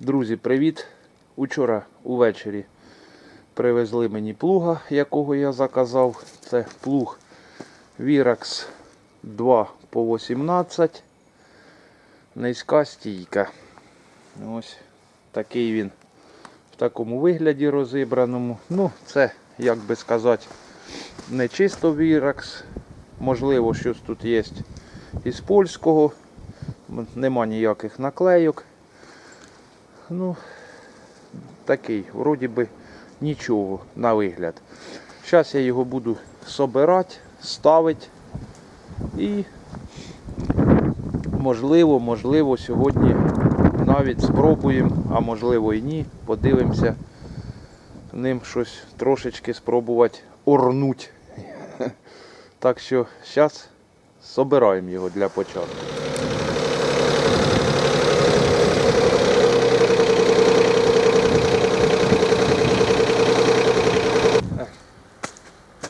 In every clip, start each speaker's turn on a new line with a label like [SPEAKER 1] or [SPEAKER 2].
[SPEAKER 1] Друзі, привіт! Учора увечері привезли мені плуга, якого я заказав. Це плуг Virax 2 по 18. Низька стійка. Ось такий він в такому вигляді розібраному. Ну, це, як би сказати, не чисто Virax. Можливо, щось тут є із польського. Нема ніяких наклейок. Ну, такий, вроді би нічого на вигляд. Зараз я його буду собирати, ставити і можливо, можливо, сьогодні навіть спробуємо, а можливо і ні. Подивимося ним щось трошечки спробувати орнуть. Так що зараз собираємо його для початку.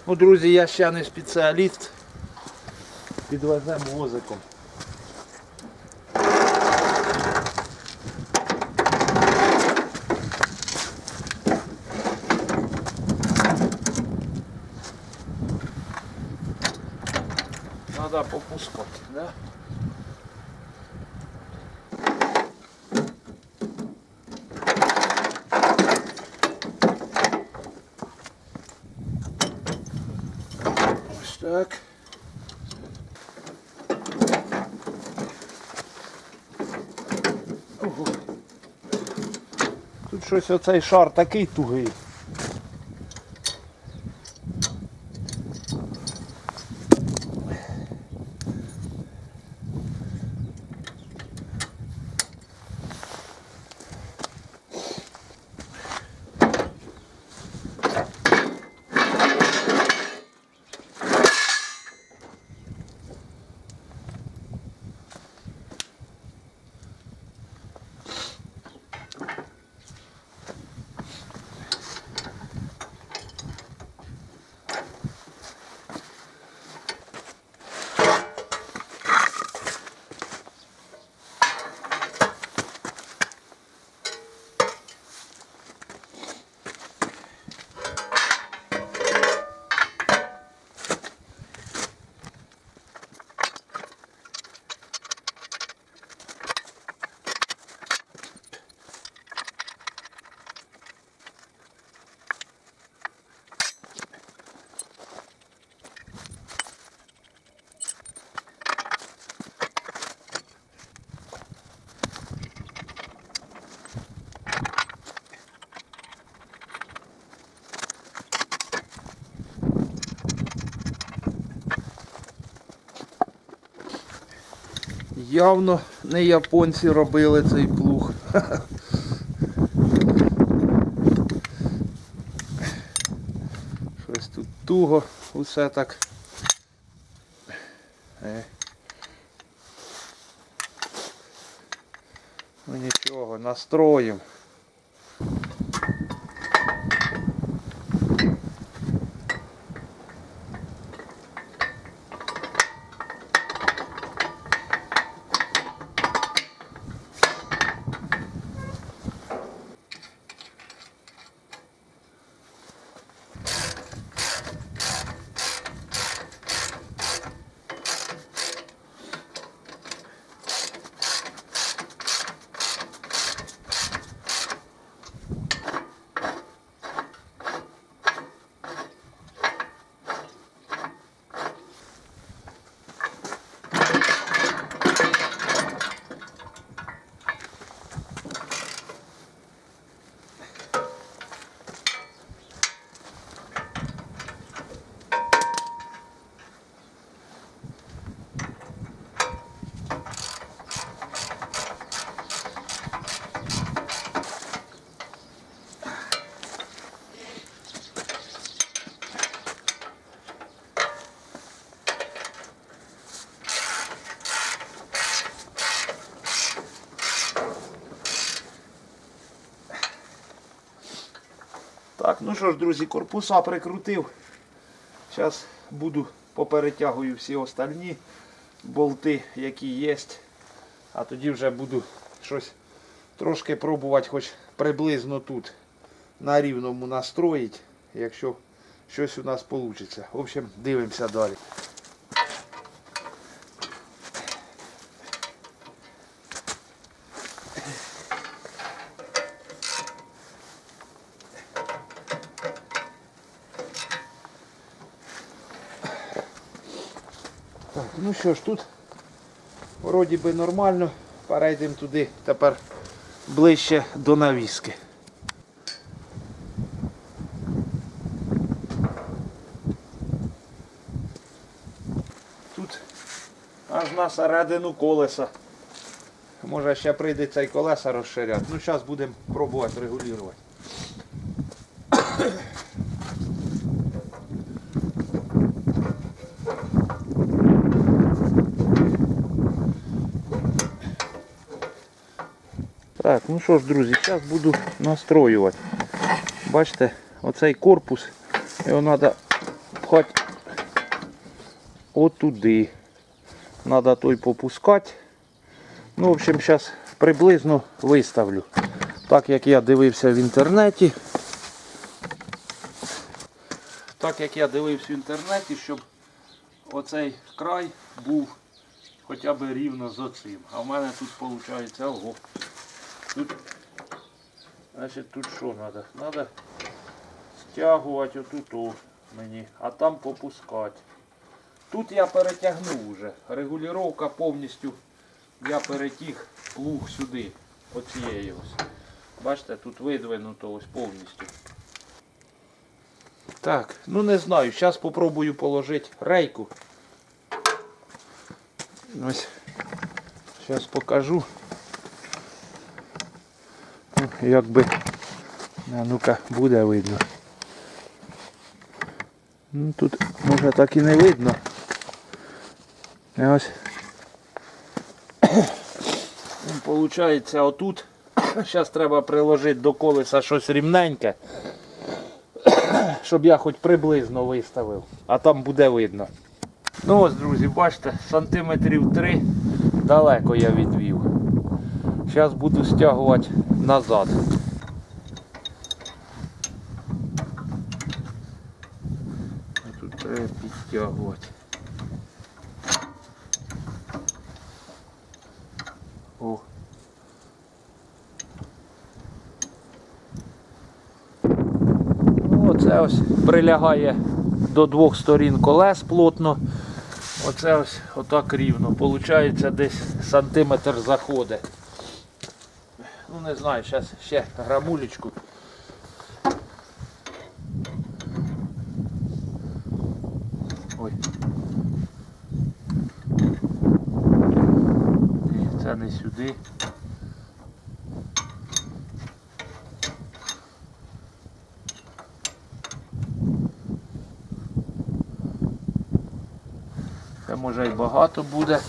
[SPEAKER 1] Ну, друзі, я ще не спеціаліст. Підвеземо возиком. Надо попускати, да? Так. Ого. Тут щось оцей шар такий тугий. Явно не японці робили цей плуг. Щось тут туго, усе так. Ну нічого, настроїм. Так, ну що ж, друзі, корпуса прикрутив. Зараз буду поперетягую всі остальні болти, які є. А тоді вже буду щось трошки пробувати хоч приблизно тут на рівному настроїти, якщо щось у нас вийде. В общем, дивимося далі. Що ж, тут вроді би нормально. Перейдемо туди тепер ближче до навіски. Тут аж на середину колеса. Може ще прийдеться і колеса розширяти. Ну зараз будемо пробувати регулювати. Так, ну що ж, друзі, зараз буду настроювати. Бачите, оцей корпус, його треба пхати отуди. Треба той попускати. Ну, в общем, зараз приблизно виставлю. Так як я дивився в інтернеті. Так як я дивився в інтернеті, щоб оцей край був хоча б рівно з оцим. А в мене тут виходить ого. Тут, значить, тут що треба? Треба стягувати отут мені, а там попускати. Тут я перетягнув вже. Регулювання повністю я перетяг плуг сюди. Оцієї ось. Бачите, тут видвинуто ось повністю. Так, ну не знаю. Зараз спробую положити рейку. Ось. Зараз покажу. Якби. А ну-ка, буде видно. Ну, тут може так і не видно. Ось. Получається отут. Зараз треба приложити до колеса щось рівненьке. Щоб я хоч приблизно виставив. А там буде видно. Ну ось, друзі, бачите, сантиметрів 3 далеко я відвів. Зараз буду стягувати назад. А Тут треба підтягувати. О. Ну, Оце ось прилягає до двох сторін колес плотно. Оце ось отак рівно. Получається десь сантиметр заходить. Ну не знаю, зараз ще грамулечку. Ой. Ні, це не сюди. Це може й багато буде.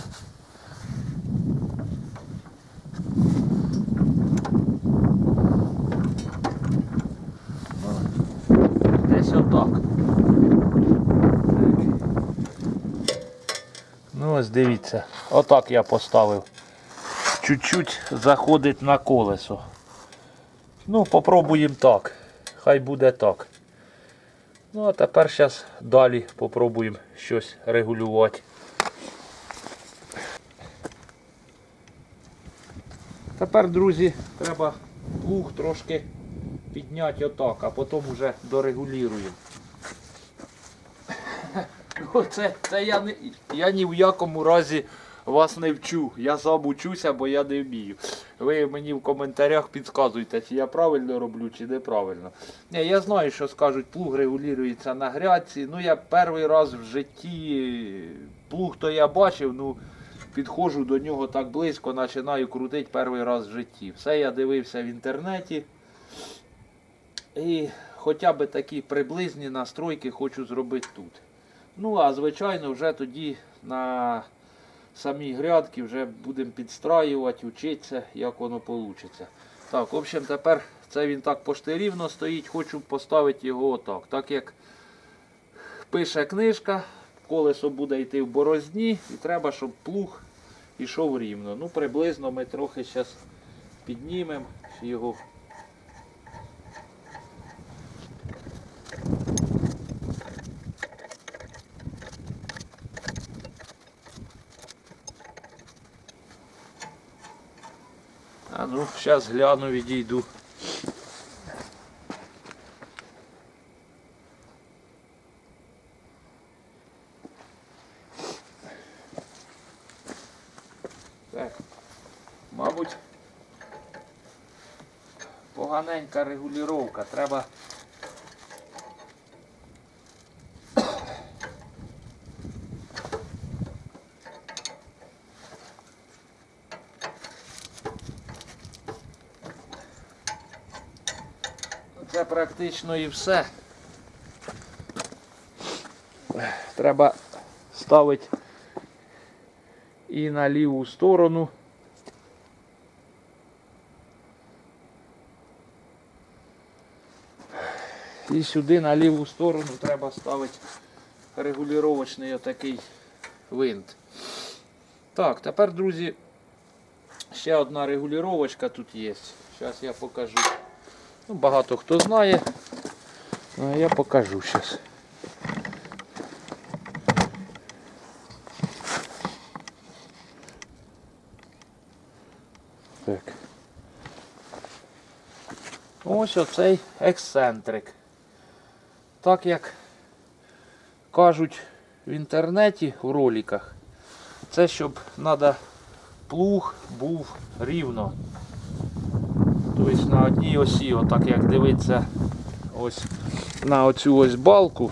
[SPEAKER 1] Десь отак. Ну ось дивіться, отак я поставив. Чуть-чуть заходить на колесо. Ну, попробуємо так. Хай буде так. Ну, а тепер зараз далі попробуємо щось регулювати. Тепер, друзі, треба плуг трошки підняти отак, а потім вже дорегулюємо. Це, це я, не, я ні в якому разі вас не вчу. Я сам учуся, бо я не вмію. Ви мені в коментарях підказуєте, чи я правильно роблю, чи неправильно. Ні, я знаю, що скажуть, плуг регулюється на грядці. Ну я перший раз в житті плуг то я бачив, ну підходжу до нього так близько, починаю крутити перший раз в житті. Все я дивився в інтернеті. І хоча б такі приблизні настройки хочу зробити тут. Ну, а звичайно, вже тоді на самій грядки вже будемо підстраювати, вчитися, як воно вийде. Так, в общем, тепер це він так пошти рівно стоїть, хочу поставити його отак. Так як пише книжка, колесо буде йти в борозні і треба, щоб плуг йшов рівно. Ну, приблизно ми трохи зараз піднімемо його. А ну, зараз гляну, відійду. Так, мабуть, поганенька регулювання. Треба. Це практично і все. Треба ставити і на ліву сторону. І сюди на ліву сторону треба ставити регулювачний отакий винт. Так, тепер, друзі, ще одна регулювачка тут є. Зараз я покажу. Ну, багато хто знає, але я покажу зараз. Так. Ось оцей ексцентрик. Так як кажуть в інтернеті у роликах, це щоб треба плуг був рівно. Тобто на одній осі, отак як дивиться ось на оцю ось балку,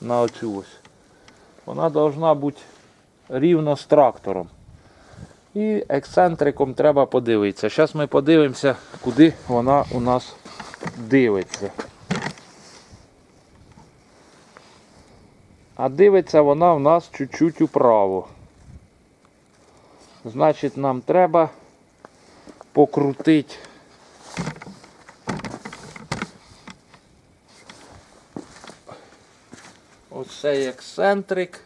[SPEAKER 1] на оцю ось, вона повинна бути рівно з трактором. І ексцентриком треба подивитися. Зараз ми подивимося, куди вона у нас дивиться. А дивиться вона в нас чуть-чуть управо. Значить, нам треба покрутити. Оцей ексцентрик.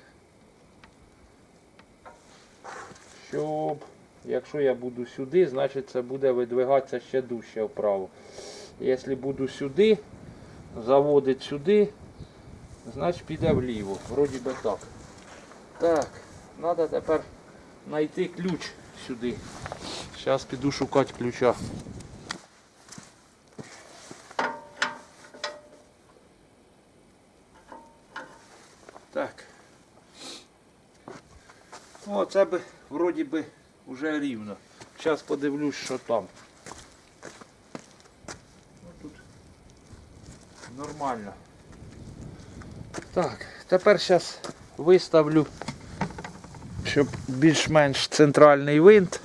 [SPEAKER 1] Щоб, якщо я буду сюди, значить це буде видвигатися ще дужче вправо. Якщо буду сюди, заводити сюди, значить піде вліво. Вроді би так. Так, треба тепер знайти ключ сюди. Зараз піду шукати ключа. Так. О, це би вроді би вже рівно. Зараз подивлюсь, що там. Ну, тут нормально. Так, тепер зараз виставлю, щоб більш-менш центральний винт.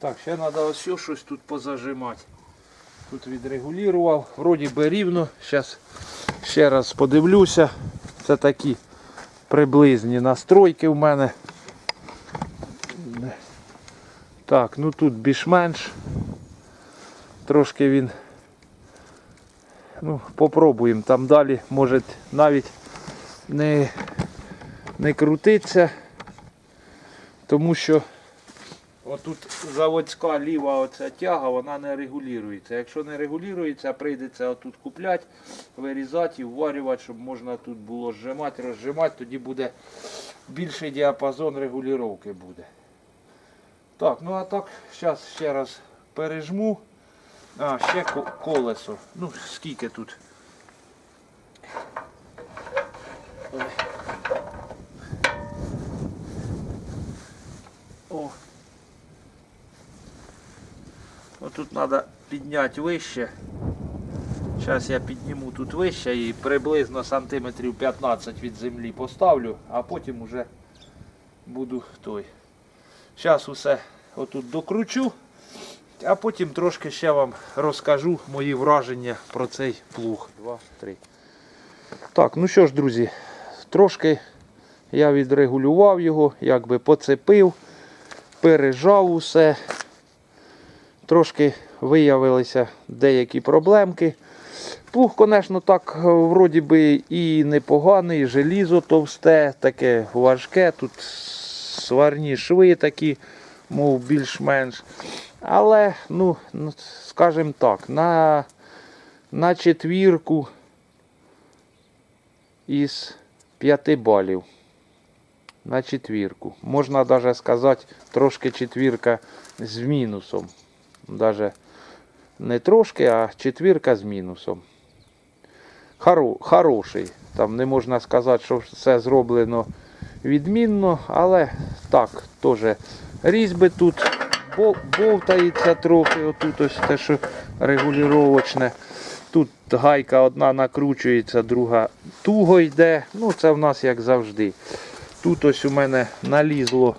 [SPEAKER 1] Так, ще треба ось щось тут позажимати. Тут відрегулював, вроді би рівно. Зараз ще раз подивлюся. Це такі приблизні настройки в мене. Так, ну тут більш-менш. Трошки він. Ну, попробуємо. Там далі може навіть не, не крутиться, тому що отут заводська ліва оця тяга, вона не регулюється. Якщо не регулюється, прийдеться отут купляти, вирізати і вварювати, щоб можна тут було зжимати, розжимати, тоді буде більший діапазон регулювання буде. Так, ну а так, зараз ще раз пережму. А, ще колесо. Ну, скільки тут? О. Отут треба підняти вище. Зараз я підніму тут вище і приблизно сантиметрів 15 від землі поставлю, а потім уже буду той. Зараз усе отут докручу, а потім трошки ще вам розкажу мої враження про цей плуг. Два, три. Так, ну що ж, друзі, трошки я відрегулював його, якби поцепив, пережав усе. Трошки виявилися деякі проблемки. Плуг, звісно, так вроді би і непоганий, желізо товсте, таке важке. Тут сварні шви такі, мов більш-менш. Але, ну, скажімо так, на, на четвірку із 5 балів. На четвірку. Можна навіть сказати, трошки четвірка з мінусом. Даже не трошки, а четвірка з мінусом. Хоро, хороший. Там не можна сказати, що все зроблено відмінно, але так, теж різьби тут бо- бовтається трохи, отут ось те, що регулювачне. Тут гайка одна накручується, друга туго йде. Ну, це в нас як завжди. Тут ось у мене налізло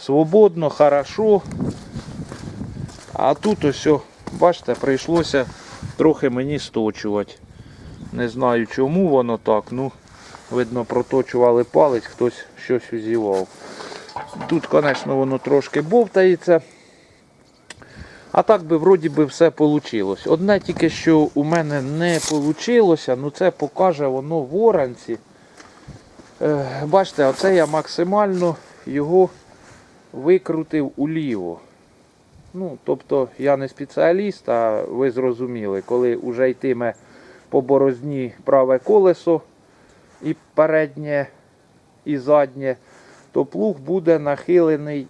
[SPEAKER 1] свободно, хорошо. А тут ось, бачите, прийшлося трохи мені сточувати. Не знаю чому воно так. Ну, видно, проточували палець, хтось щось узівав. Тут, звісно, воно трошки бовтається. А так би вроді би все вийшло. Одне тільки, що у мене не вийшло, ну це покаже воно в оранці. Е, бачите, оце я максимально його викрутив уліво. Ну, тобто я не спеціаліст, а ви зрозуміли, коли вже йтиме по борозні праве колесо і переднє, і заднє, то плуг буде нахилений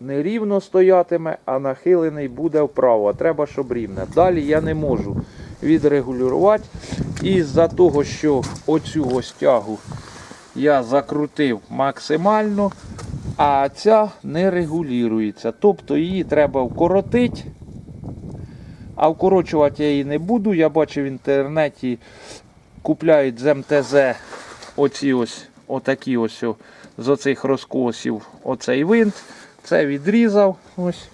[SPEAKER 1] не рівно стоятиме, а нахилений буде вправо. Треба, щоб рівне. Далі я не можу відрегулювати. І з-за того, що оцю ось тягу я закрутив максимально, а ця не регулюється. Тобто її треба вкоротити. А вкорочувати я її не буду. Я бачив в інтернеті купляють з МТЗ оці ось, отакі ось з оцих розкосів оцей винт. Це відрізав ось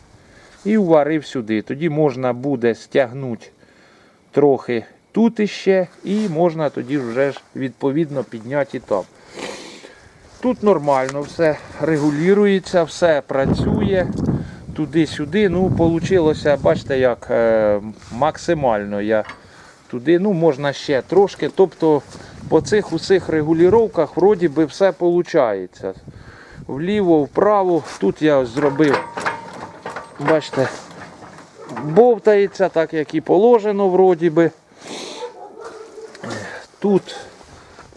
[SPEAKER 1] і вварив сюди. Тоді можна буде стягнути трохи тут іще, і можна тоді вже ж відповідно підняти і там. Тут нормально все регулюється, все працює туди-сюди. Ну, вийшло, бачите, як е, максимально я туди, ну, можна ще трошки. Тобто по цих усіх регулюваннях вроді би все виходить. Вліво, вправо. Тут я зробив, бачите, бовтається, так як і положено, вроді би. Тут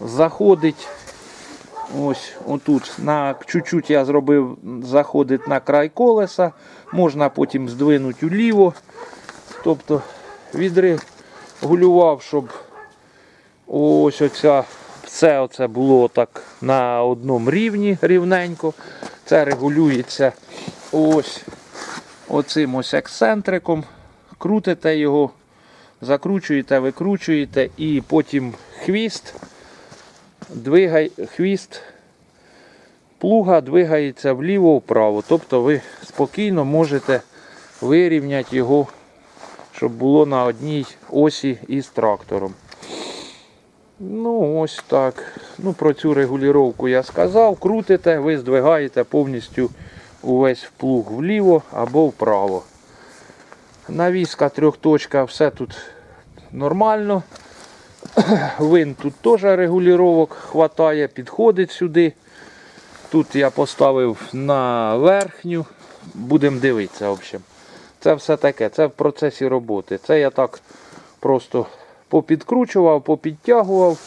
[SPEAKER 1] заходить Ось отут на чуть-чуть я зробив, заходить на край колеса, можна потім здвинути уліво. Тобто відрегулював, щоб ось оця, все оце було так на одному рівні рівненько. Це регулюється ось оцим ось ексцентриком. Крутите його, закручуєте, викручуєте і потім хвіст двигай, хвіст плуга двигається вліво-вправо. Тобто ви спокійно можете вирівняти його, щоб було на одній осі із трактором. Ну, ось так. Ну, Про цю регулювання я сказав. Крутите, ви здвигаєте повністю увесь плуг вліво або вправо. Навіска трьохточка, все тут нормально. Вин тут теж регулювання хватає, підходить сюди. Тут я поставив на верхню. Будемо дивитися. в общем. Це все таке, це в процесі роботи. Це я так просто попідкручував, попідтягував.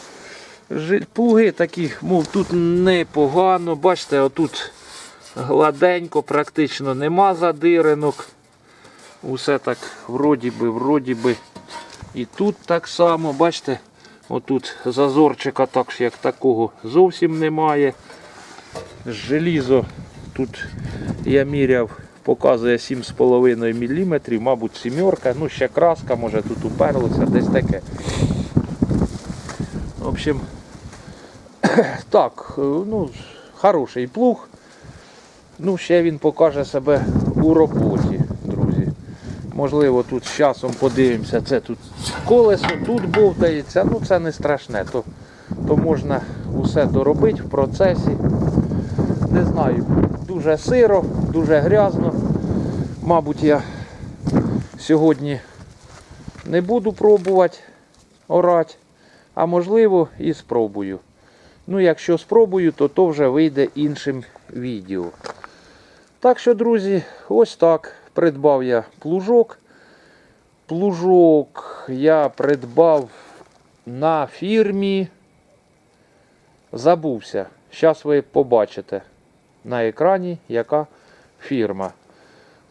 [SPEAKER 1] Плуги такі, мов тут непогано. Бачите, отут гладенько, практично нема задиринок. Усе так вроді би, вроді би. І тут так само, бачите, отут зазорчика так як такого зовсім немає. Желізо тут я міряв, показує 7,5 мм, мабуть, сімерка, ну ще краска, може тут уперлося, десь таке. В общем, так, ну, хороший плуг. Ну, ще він покаже себе у роботі. Можливо, тут з часом подивимося, це тут колесо, тут бовтається, ну це не страшне, то, то можна усе доробити в процесі. Не знаю, дуже сиро, дуже грязно. Мабуть, я сьогодні не буду пробувати орати, а можливо і спробую. Ну, якщо спробую, то то вже вийде іншим відео. Так що, друзі, ось так. Придбав я плужок. Плужок я придбав на фірмі. Забувся. Зараз ви побачите на екрані, яка фірма.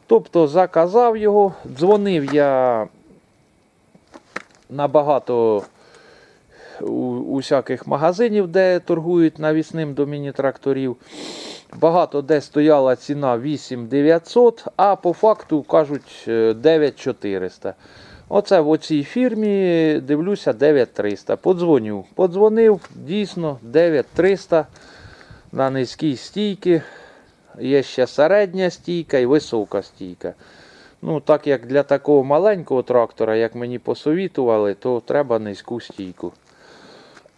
[SPEAKER 1] Тобто заказав його, дзвонив я на багато усяких магазинів, де торгують навісним до міні-тракторів. Багато де стояла ціна 8900, а по факту кажуть е, 9400. Оце в оцій фірмі дивлюся 9300. Подзвоню. Подзвонив, дійсно 9300 на низькій стійці. Є ще середня стійка і висока стійка. Ну, так як для такого маленького трактора, як мені посовітували, то треба низьку стійку.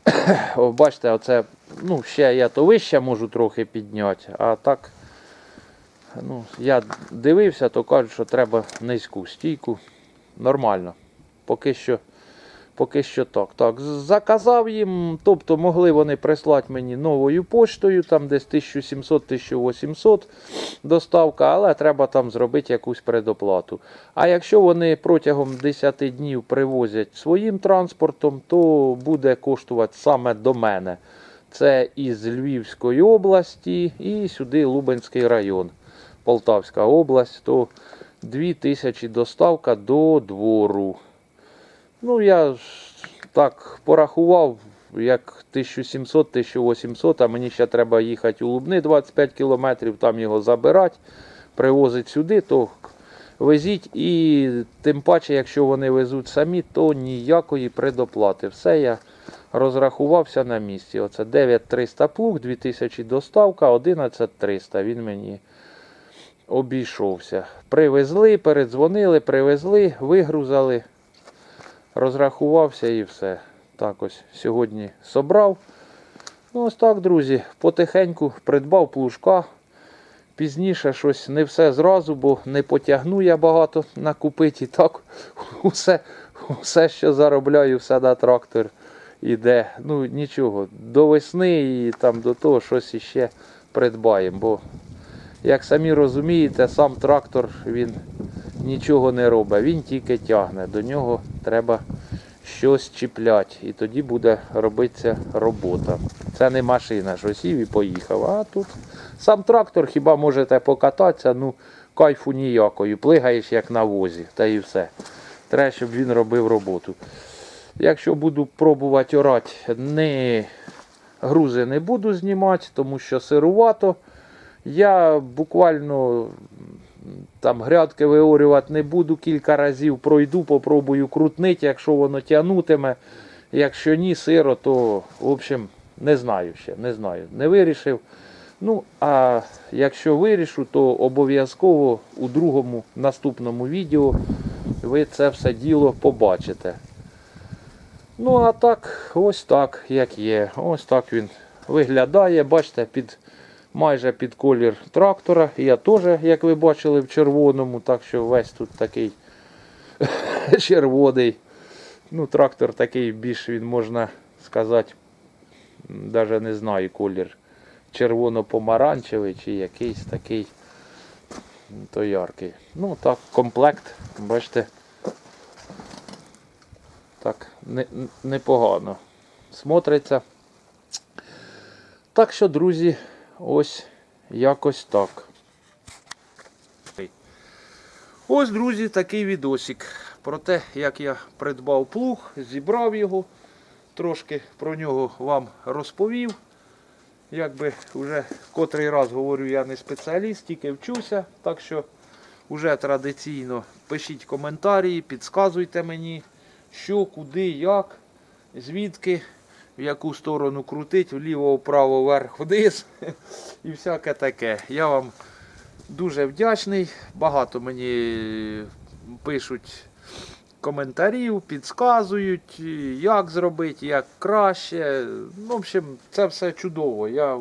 [SPEAKER 1] Бачите, оце, ну, ще я то вище можу трохи підняти, а так, ну, я дивився, то кажуть, що треба низьку стійку. Нормально. Поки що, поки що так. Так, заказав їм, тобто могли вони прислати мені новою поштою, там десь 1700-1800 доставка, але треба там зробити якусь предоплату. А якщо вони протягом 10 днів привозять своїм транспортом, то буде коштувати саме до мене. Це із Львівської області і сюди Лубенський район, Полтавська область, то 2000 доставка до двору. Ну, я так порахував, як 1700-1800, а мені ще треба їхати у Лубни 25 кілометрів, там його забирати, привозити сюди, то везіть. І тим паче, якщо вони везуть самі, то ніякої предоплати. Все я розрахувався на місці. Оце 9300 плуг, 2000 доставка, 11300. Він мені обійшовся. Привезли, передзвонили, привезли, вигрузали, розрахувався і все. Так ось сьогодні собрав. Ну, ось так, друзі, потихеньку придбав плужка. Пізніше щось не все зразу, бо не потягну я багато накупити. І так усе, усе, що заробляю, все на трактор іде. Ну нічого, до весни і там до того щось іще придбаємо. Бо, як самі розумієте, сам трактор він нічого не робить, він тільки тягне. До нього треба щось чіпляти. І тоді буде робитися робота. Це не машина, що сів і поїхав. А тут сам трактор хіба можете покататися, ну кайфу ніякої. Плигаєш як на возі, та і все. Треба, щоб він робив роботу. Якщо буду пробувати орати, не грузи не буду знімати, тому що сирувато. Я буквально там грядки виорювати не буду кілька разів, пройду, попробую крутнити, якщо воно тягнутиме. Якщо ні, сиро, то в общем не знаю ще, не знаю. Не вирішив. Ну, а якщо вирішу, то обов'язково у другому наступному відео ви це все діло побачите. Ну, а так, ось так, як є. Ось так він виглядає. Бачите, під, майже під колір трактора. Я теж, як ви бачили, в червоному, так що весь тут такий червоний. Ну, трактор такий більш він можна сказати, навіть не знаю колір. Червоно-помаранчевий чи якийсь такий м, то яркий. Ну так, комплект, бачите. Так, не- непогано смотриться. Так що, друзі, ось якось так. Ось, друзі, такий відосик про те, як я придбав плуг, зібрав його, трошки про нього вам розповів. Якби вже котрий раз говорю, я не спеціаліст, тільки вчуся. Так що вже традиційно пишіть коментарі, підказуйте мені, що, куди, як, звідки, в яку сторону крутить, вліво, вправо, вверх, вниз і всяке таке. Я вам дуже вдячний. Багато мені пишуть коментарів, підказують, як зробити, як краще. Ну, в общем, це все чудово. Я,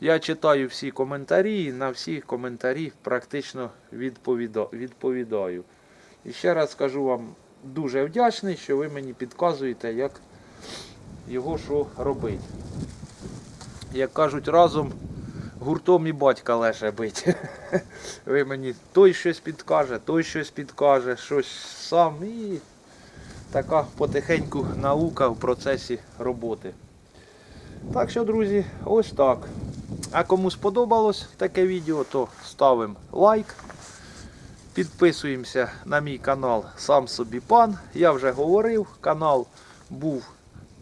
[SPEAKER 1] я читаю всі коментарі, і на всі коментарі практично відповідаю. І ще раз скажу вам дуже вдячний, що ви мені підказуєте, як його що робити. як кажуть, разом гуртом і батька леше бить. Ви мені той щось підкаже, той щось підкаже, щось сам і така потихеньку наука в процесі роботи. Так що, друзі, ось так. А кому сподобалось таке відео, то ставимо лайк. Підписуємося на мій канал Сам собі пан. Я вже говорив, канал був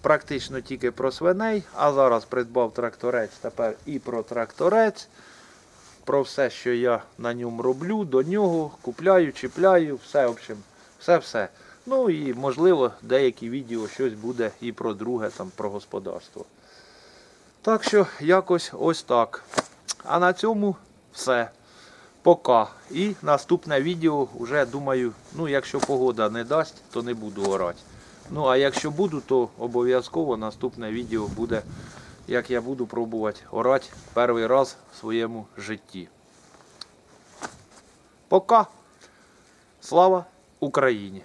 [SPEAKER 1] практично тільки про свиней, а зараз придбав тракторець тепер і про тракторець. Про все, що я на ньому роблю, до нього купляю, чіпляю, все, в общем, все-все. Ну і можливо деякі відео щось буде і про друге, там, про господарство. Так що якось ось так. А на цьому все. Пока. І наступне відео вже думаю, ну якщо погода не дасть, то не буду орати. Ну а якщо буду, то обов'язково наступне відео буде, як я буду пробувати орати перший раз в своєму житті. Пока. Слава Україні!